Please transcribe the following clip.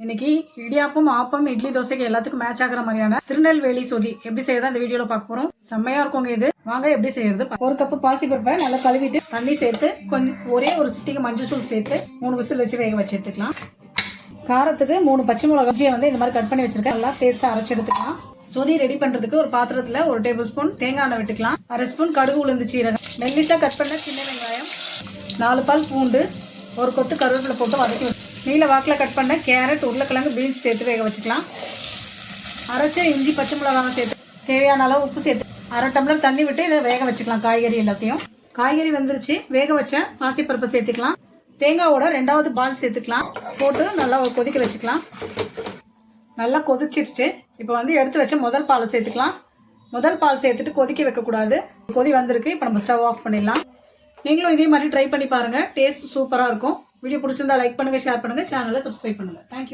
இன்னைக்கு இடியாப்பம் ஆப்பம் இட்லி தோசைக்கு எல்லாத்துக்கும் மேட்ச் ஆகிற மாதிரியான திருநெல்வேலி சொதி. எப்படி செய்யறதா இந்த வீடியோல பார்க்க போறோம். செம்மையா இருக்குங்க இது. வாங்க எப்படி செய்யறது? ஒரு கப்பு பாசி பருப்பை நல்லா கழுவிட்டு தண்ணி சேர்த்து கொஞ்சம் ஒரே ஒரு சிட்டிக்கு மஞ்சள் தூள் சேர்த்து மூணு விசில் வச்சு வேக வச்சு எடுத்துக்கலாம். காரத்துக்கு மூணு பச்சை மிளகாச்சியை வந்து இந்த மாதிரி கட் பண்ணி வச்சிருக்கேன். நல்லா பேஸ்ட்டாக அரைச்சு எடுத்துக்கலாம். சொதி ரெடி பண்றதுக்கு ஒரு பாத்திரத்துல ஒரு டேபிள் ஸ்பூன் தேங்காய் எண்ணெய் விட்டுக்கலாம். அரை ஸ்பூன் கடுகு உளுந்து சீரகம். மெல்லிசா கட் பண்ண சின்ன வெங்காயம். நாலு பால் பூண்டு. ஒரு கொத்து கருவேப்பிலை போட்டு வதக்கி வச்சு- நீல வாக்கில் கட் பண்ண கேரட் உருளைக்கிழங்கு பீன்ஸ் சேர்த்து வேக வச்சுக்கலாம். அரைச்ச இஞ்சி பச்சை மிளகாய் சேர்த்து தேவையான அளவு உப்பு சேர்த்து அரை டம்ளர் தண்ணி விட்டு இதை வேக வச்சுக்கலாம் காய்கறி எல்லாத்தையும். காய்கறி வந்துருச்சு வேக வச்ச பாசிப்பருப்பை சேர்த்துக்கலாம். தேங்காவோட ரெண்டாவது பால் சேர்த்துக்கலாம். போட்டு நல்லா கொதிக்க வச்சுக்கலாம். நல்லா கொதிச்சிருச்சு. இப்போ வந்து எடுத்து வச்ச முதல் பாலை சேர்த்துக்கலாம். முதல் பால் சேர்த்துட்டு கொதிக்க வைக்கக்கூடாது. கொதி வந்திருக்கு இப்போ நம்ம ஸ்டவ் ஆஃப் பண்ணிடலாம். நீங்களும் இதே மாதிரி ட்ரை பண்ணி பாருங்கள் டேஸ்ட் சூப்பராக இருக்கும். வீடியோ பிடிச்சிருந்தா லைக் பண்ணுங்கள் ஷேர் பண்ணுங்கள் சேனலை சப்ஸ்கிரைப் பண்ணுங்கள் தேங்க்யூ